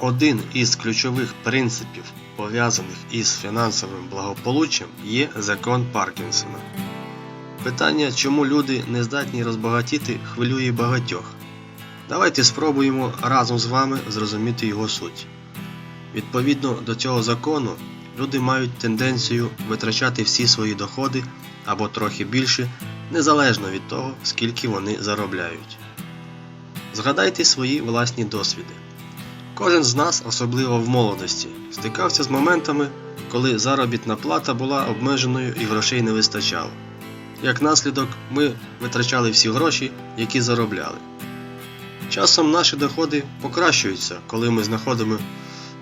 Один із ключових принципів, пов'язаних із фінансовим благополуччям, є закон Паркінсона. Питання, чому люди не здатні розбагатіти, хвилює багатьох. Давайте спробуємо разом з вами зрозуміти його суть. Відповідно до цього закону, люди мають тенденцію витрачати всі свої доходи або трохи більше, незалежно від того, скільки вони заробляють. Згадайте свої власні досвіди. Кожен з нас, особливо в молодості, стикався з моментами, коли заробітна плата була обмеженою і грошей не вистачало. Як наслідок, ми витрачали всі гроші, які заробляли. Часом наші доходи покращуються, коли ми знаходимо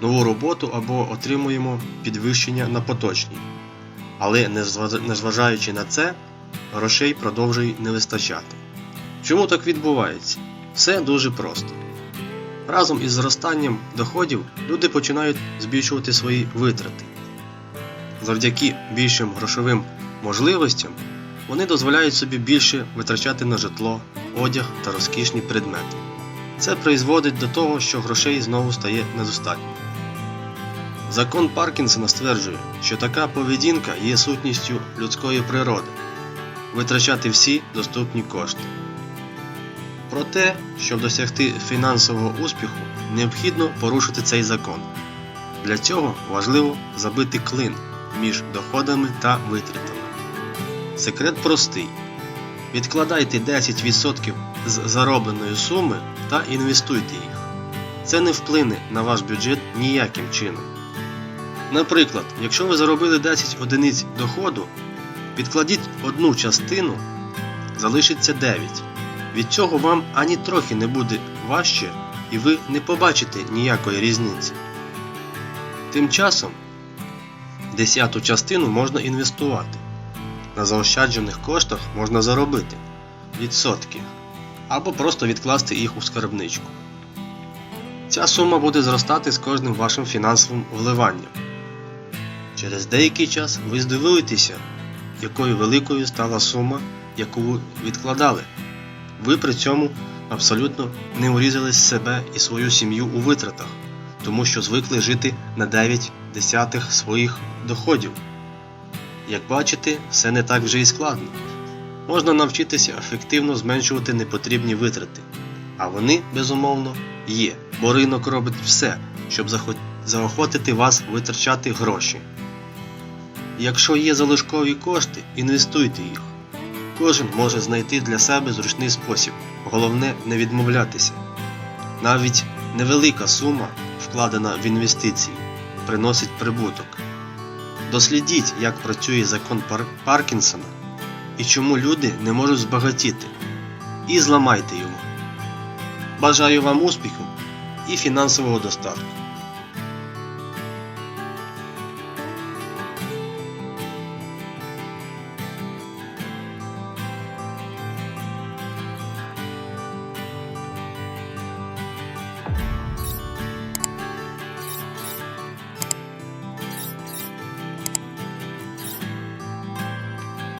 нову роботу або отримуємо підвищення на поточній. Але незважаючи на це, грошей продовжує не вистачати. Чому так відбувається? Все дуже просто. Разом із зростанням доходів люди починають збільшувати свої витрати. Завдяки більшим грошовим можливостям вони дозволяють собі більше витрачати на житло, одяг та розкішні предмети. Це призводить до того, що грошей знову стає недостатньо. Закон Паркінсона стверджує, що така поведінка є сутністю людської природи витрачати всі доступні кошти. Проте, щоб досягти фінансового успіху, необхідно порушити цей закон. Для цього важливо забити клин між доходами та витратами. Секрет простий: відкладайте 10% з заробленої суми та інвестуйте їх. Це не вплине на ваш бюджет ніяким чином. Наприклад, якщо ви заробили 10 одиниць доходу, відкладіть одну частину, залишиться 9. Від цього вам ані трохи не буде важче, і ви не побачите ніякої різниці. Тим часом десяту частину можна інвестувати. На заощаджених коштах можна заробити відсотки або просто відкласти їх у скарбничку. Ця сума буде зростати з кожним вашим фінансовим вливанням. Через деякий час ви здивуєтеся, якою великою стала сума, яку ви відкладали. Ви при цьому абсолютно не урізали себе і свою сім'ю у витратах, тому що звикли жити на 9 десятих своїх доходів. Як бачите, все не так вже і складно. Можна навчитися ефективно зменшувати непотрібні витрати, а вони, безумовно, є, бо ринок робить все, щоб заохотити вас витрачати гроші. Якщо є залишкові кошти, інвестуйте їх. Кожен може знайти для себе зручний спосіб, головне не відмовлятися. Навіть невелика сума, вкладена в інвестиції, приносить прибуток. Дослідіть, як працює закон Пар- Паркінсона і чому люди не можуть збагатіти, і зламайте його. Бажаю вам успіху і фінансового достатку.